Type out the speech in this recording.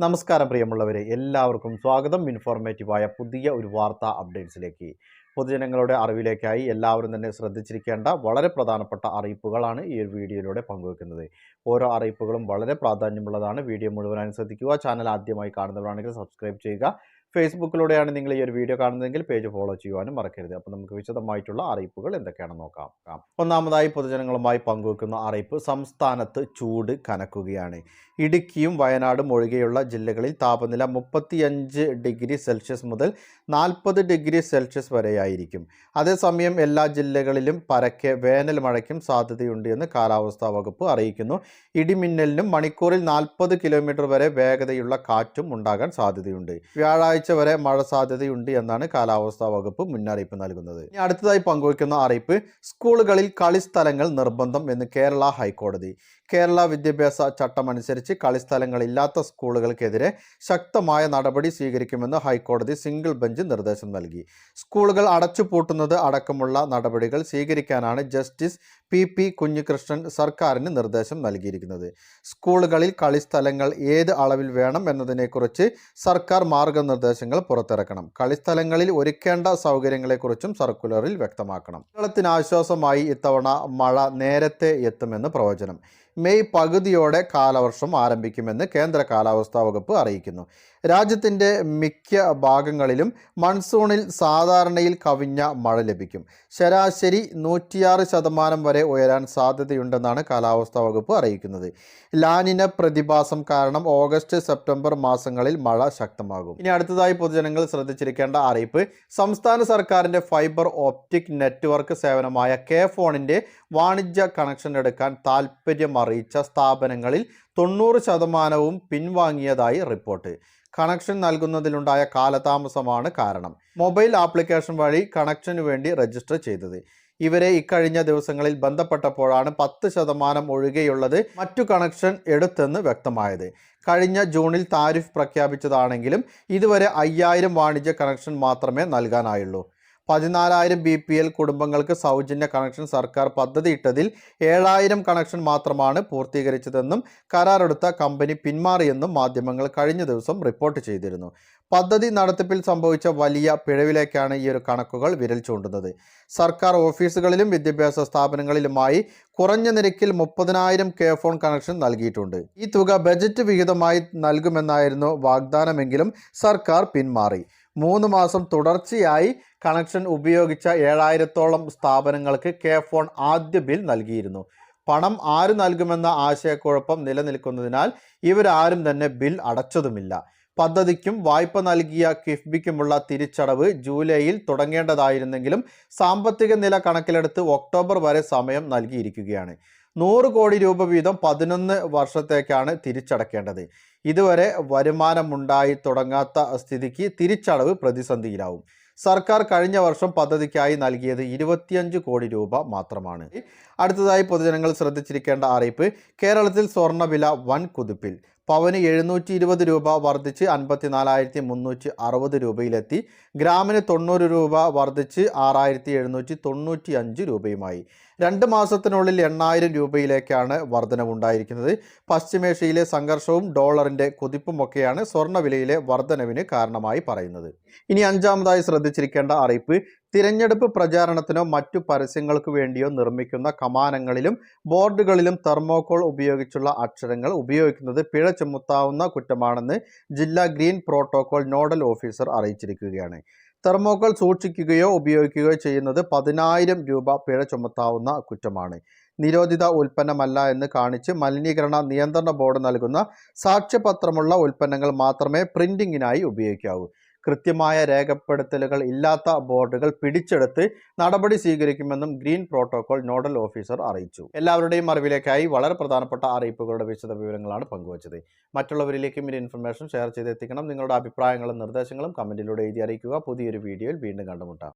നമസ്കാരം പ്രിയമുള്ളവരെ എല്ലാവർക്കും സ്വാഗതം. ഇൻഫോർമേറ്റീവായ പുതിയ ഒരു വാർത്താ അപ്ഡേറ്റ്സിലേക്ക്. പൊതുജനങ്ങളുടെ അറിവിലേക്കായി എല്ലാവരും തന്നെ ശ്രദ്ധിച്ചിരിക്കേണ്ട വളരെ പ്രധാനപ്പെട്ട അറിയിപ്പുകളാണ് ഈ ഒരു വീഡിയോയിലൂടെ പങ്കുവെക്കുന്നത്. ഓരോ അറിയിപ്പുകളും വളരെ പ്രാധാന്യമുള്ളതാണ്. വീഡിയോ മുഴുവനായി ശ്രദ്ധിക്കുക. ചാനൽ ആദ്യമായി കാണുന്നവരാണെങ്കിൽ സബ്സ്ക്രൈബ് ചെയ്യുക. ഫേസ്ബുക്കിലൂടെയാണ് നിങ്ങൾ ഈ ഒരു വീഡിയോ കാണുന്നതെങ്കിൽ പേജ് ഫോളോ ചെയ്യുവാനും മറക്കരുത്. അപ്പോൾ നമുക്ക് വിശദമായിട്ടുള്ള അറിയിപ്പുകൾ എന്തൊക്കെയാണെന്ന് നോക്കാം. ഒന്നാമതായി പൊതുജനങ്ങളുമായി പങ്കുവെക്കുന്ന അറിയിപ്പ് സംസ്ഥാനത്ത് ചൂട് കനക്കുകയാണ്. ഇടുക്കിയും വയനാടും ഒഴികെയുള്ള ജില്ലകളിൽ താപനില മുപ്പത്തിയഞ്ച് ഡിഗ്രി സെൽഷ്യസ് മുതൽ നാൽപ്പത് ഡിഗ്രി സെൽഷ്യസ് വരെയായിരിക്കും. അതേസമയം എല്ലാ ജില്ലകളിലും പരക്കെ വേനൽ മഴയ്ക്കും സാധ്യതയുണ്ട് എന്ന് കാലാവസ്ഥാ വകുപ്പ് അറിയിക്കുന്നു. ഇടിമിന്നലിനും മണിക്കൂറിൽ നാൽപ്പത് കിലോമീറ്റർ വരെ വേഗതയുള്ള കാറ്റും ഉണ്ടാകാൻ സാധ്യതയുണ്ട്. വ്യാഴാഴ്ച വരെ മഴ സാധ്യതയുണ്ട് എന്നാണ് കാലാവസ്ഥാ വകുപ്പ് മുന്നറിയിപ്പ് നൽകുന്നത്. ഇനി അടുത്തതായി പങ്കുവയ്ക്കുന്ന അറിയിപ്പ് സ്കൂളുകളിൽ കളിസ്ഥലങ്ങൾ നിർബന്ധം എന്ന് കേരള ഹൈക്കോടതി. കേരള വിദ്യാഭ്യാസ ചട്ടമനുസരിച്ച് കളിസ്ഥലങ്ങളില്ലാത്ത സ്കൂളുകൾക്കെതിരെ ശക്തമായ നടപടി സ്വീകരിക്കുമെന്ന് ഹൈക്കോടതി സിംഗിൾ ബെഞ്ച് നിർദ്ദേശം നൽകി. സ്കൂളുകൾ അടച്ചുപൂട്ടുന്നത് അടക്കമുള്ള നടപടികൾ സ്വീകരിക്കാനാണ് ജസ്റ്റിസ് പി പി കുഞ്ഞികൃഷ്ണൻ സർക്കാരിന് നിർദ്ദേശം നൽകിയിരിക്കുന്നത്. സ്കൂളുകളിൽ കളിസ്ഥലങ്ങൾ ഏത് അളവിൽ വേണം എന്നതിനെക്കുറിച്ച് സർക്കാർ മാർഗനിർദ്ദേശങ്ങൾ പുറത്തിറക്കണം. കളിസ്ഥലങ്ങളിൽ ഒരുക്കേണ്ട സൗകര്യങ്ങളെക്കുറിച്ചും സർക്കുലറിൽ വ്യക്തമാക്കണം. കേരളത്തിന് ആശ്വാസമായി ഇത്തവണ മഴ നേരത്തെ എത്തുമെന്ന് പ്രവചനം. മെയ് പകുതിയോടെ കാലവർഷം ആരംഭിക്കുമെന്ന് കേന്ദ്ര കാലാവസ്ഥാ വകുപ്പ് അറിയിക്കുന്നു. രാജ്യത്തിന്റെ മിക്ക ഭാഗങ്ങളിലും മൺസൂണിൽ സാധാരണയിൽ കവിഞ്ഞ മഴ ലഭിക്കും. ശരാശരി നൂറ്റിയാറ് ശതമാനം വരെ ഉയരാൻ സാധ്യതയുണ്ടെന്നാണ് കാലാവസ്ഥാ വകുപ്പ് അറിയിക്കുന്നത്. ലാനിന പ്രതിഭാസം കാരണം ഓഗസ്റ്റ് സെപ്റ്റംബർ മാസങ്ങളിൽ മഴ ശക്തമാകും. ഇനി അടുത്തതായി പൊതുജനങ്ങൾ ശ്രദ്ധിച്ചിരിക്കേണ്ട അറിയിപ്പ്. സംസ്ഥാന സർക്കാരിന്റെ ഫൈബർ ഓപ്റ്റിക് നെറ്റ്വർക്ക് സേവനമായ കെ ഫോണിന്റെ വാണിജ്യ കണക്ഷൻ എടുക്കാൻ താൽപ്പര്യം അറിയിച്ച സ്ഥാപനങ്ങളിൽ തൊണ്ണൂറ് ശതമാനവും പിൻവാങ്ങിയതായി റിപ്പോർട്ട്. കണക്ഷൻ നൽകുന്നതിലുണ്ടായ കാലതാമസമാണ് കാരണം. മൊബൈൽ ആപ്ലിക്കേഷൻ വഴി കണക്ഷന് വേണ്ടി രജിസ്റ്റർ ചെയ്തത്. ഇവരെ ഇക്കഴിഞ്ഞ ദിവസങ്ങളിൽ ബന്ധപ്പെട്ടപ്പോഴാണ് പത്ത് ശതമാനം ഒഴികെയുള്ളത് മറ്റു കണക്ഷൻ എടുത്തെന്ന് വ്യക്തമായത്. കഴിഞ്ഞ ജൂണിൽ താരിഫ് പ്രഖ്യാപിച്ചതാണെങ്കിലും ഇതുവരെ അയ്യായിരം വാണിജ്യ കണക്ഷൻ മാത്രമേ നൽകാനായുള്ളൂ. പതിനാലായിരം ബി പി എൽ കുടുംബങ്ങൾക്ക് സൗജന്യ കണക്ഷൻ സർക്കാർ പദ്ധതിയിട്ടതിൽ ഏഴായിരം കണക്ഷൻ മാത്രമാണ് പൂർത്തീകരിച്ചതെന്നും കരാറെടുത്ത കമ്പനി പിന്മാറിയെന്നും മാധ്യമങ്ങൾ കഴിഞ്ഞ ദിവസം റിപ്പോർട്ട് ചെയ്തിരുന്നു. പദ്ധതി നടത്തിപ്പിൽ സംഭവിച്ച വലിയ പിഴവിലേക്കാണ് ഈ ഒരു കണക്കുകൾ വിരൽ ചൂണ്ടുന്നത്. സർക്കാർ ഓഫീസുകളിലും വിദ്യാഭ്യാസ സ്ഥാപനങ്ങളിലുമായി കുറഞ്ഞ നിരക്കിൽ മുപ്പതിനായിരം കെ ഫോൺ കണക്ഷൻ നൽകിയിട്ടുണ്ട്. ഈ തുക ബജറ്റ് വിഹിതമായി നൽകുമെന്നായിരുന്നു വാഗ്ദാനമെങ്കിലും സർക്കാർ പിന്മാറി. മൂന്ന് മാസം തുടർച്ചയായി കണക്ഷൻ ഉപയോഗിച്ച ഏഴായിരത്തോളം സ്ഥാപനങ്ങൾക്ക് കെ ഫോൺ ആദ്യ ബിൽ നൽകിയിരുന്നു. പണം ആര് നൽകുമെന്ന ആശയക്കുഴപ്പം നിലനിൽക്കുന്നതിനാൽ ഇവരാരും തന്നെ ബിൽ അടച്ചതുമില്ല. പദ്ധതിക്കും വായ്പ നൽകിയ കിഫ്ബിക്കുമുള്ള തിരിച്ചടവ് ജൂലൈയിൽ തുടങ്ങേണ്ടതായിരുന്നെങ്കിലും സാമ്പത്തിക നില കണക്കിലെടുത്ത് ഒക്ടോബർ വരെ സമയം നൽകിയിരിക്കുകയാണ്. നൂറ് കോടി രൂപ വീതം പതിനൊന്ന് വർഷത്തേക്കാണ് തിരിച്ചടക്കേണ്ടത്. ഇതുവരെ വരുമാനമുണ്ടായി തുടങ്ങാത്ത സ്ഥിതിക്ക് തിരിച്ചടവ് പ്രതിസന്ധിയിലാവും. സർക്കാർ കഴിഞ്ഞ വർഷം പദ്ധതിക്കായി നൽകിയത് ഇരുപത്തിയഞ്ച് കോടി രൂപ മാത്രമാണ്. അടുത്തതായി പൊതുജനങ്ങൾ ശ്രദ്ധിച്ചിരിക്കേണ്ട അറിയിപ്പ് കേരളത്തിൽ സ്വർണവില വൻ കുതിപ്പിൽ പവന് എഴുന്നൂറ്റി ഇരുപത് രൂപ വർദ്ധിച്ച് അൻപത്തിനാലായിരത്തി മുന്നൂറ്റി അറുപത് രൂപയിലെത്തി. ഗ്രാമിന് തൊണ്ണൂറ് രൂപ വർദ്ധിച്ച് ആറായിരത്തി എഴുന്നൂറ്റി തൊണ്ണൂറ്റി അഞ്ച് രൂപയുമായി. രണ്ട് മാസത്തിനുള്ളിൽ എണ്ണായിരം രൂപയിലേക്കാണ് വർധനവുണ്ടായിരിക്കുന്നത്. പശ്ചിമേഷ്യയിലെ സംഘർഷവും ഡോളറിന്റെ കുതിപ്പുമൊക്കെയാണ് സ്വർണവിലയിലെ വർധനവിന് കാരണമായി പറയുന്നത്. ഇനി അഞ്ചാമതായി ശ്രദ്ധിച്ചിരിക്കേണ്ട അറിയിപ്പ് തിരഞ്ഞെടുപ്പ് പ്രചാരണത്തിനോ മറ്റു പരസ്യങ്ങൾക്ക് വേണ്ടിയോ നിർമ്മിക്കുന്ന കമാനങ്ങളിലും ബോർഡുകളിലും തെർമോകോൾ ഉപയോഗിച്ചുള്ള അക്ഷരങ്ങൾ ഉപയോഗിക്കുന്നത് പിഴ ചുമത്താവുന്ന കുറ്റമാണെന്ന് ജില്ലാ ഗ്രീൻ പ്രോട്ടോകോൾ നോഡൽ ഓഫീസർ അറിയിച്ചിരിക്കുകയാണ്. തെർമോകോൾ സൂക്ഷിക്കുകയോ ഉപയോഗിക്കുകയോ ചെയ്യുന്നത് പതിനായിരം രൂപ പിഴ ചുമത്താവുന്ന കുറ്റമാണ്. നിരോധിത ഉൽപ്പന്നമല്ല എന്ന് കാണിച്ച് മലിനീകരണ നിയന്ത്രണ ബോർഡ് നൽകുന്ന സാക്ഷ്യപത്രമുള്ള ഉൽപ്പന്നങ്ങൾ മാത്രമേ പ്രിന്റിങ്ങിനായി ഉപയോഗിക്കാവൂ. കൃത്യമായ രേഖപ്പെടുത്തലുകൾ ഇല്ലാത്ത ബോർഡുകൾ പിടിച്ചെടുത്ത് നടപടി സ്വീകരിക്കുമെന്നും ഗ്രീൻ പ്രോട്ടോകോൾ നോഡൽ ഓഫീസർ അറിയിച്ചു. എല്ലാവരുടെയും അറിവിലേക്കായി വളരെ പ്രധാനപ്പെട്ട അറിയിപ്പുകളുടെ വിശദ വിവരങ്ങളാണ് പങ്കുവച്ചത്. മറ്റുള്ളവരിലേക്കും ഈ ഇൻഫർമേഷൻ ഷെയർ ചെയ്തെത്തിക്കണം. നിങ്ങളുടെ അഭിപ്രായങ്ങളും നിർദ്ദേശങ്ങളും കമന്റിലൂടെ എഴുതി അറിയിക്കുക. പുതിയൊരു വീഡിയോയിൽ വീണ്ടും കണ്ടുമുട്ടാം.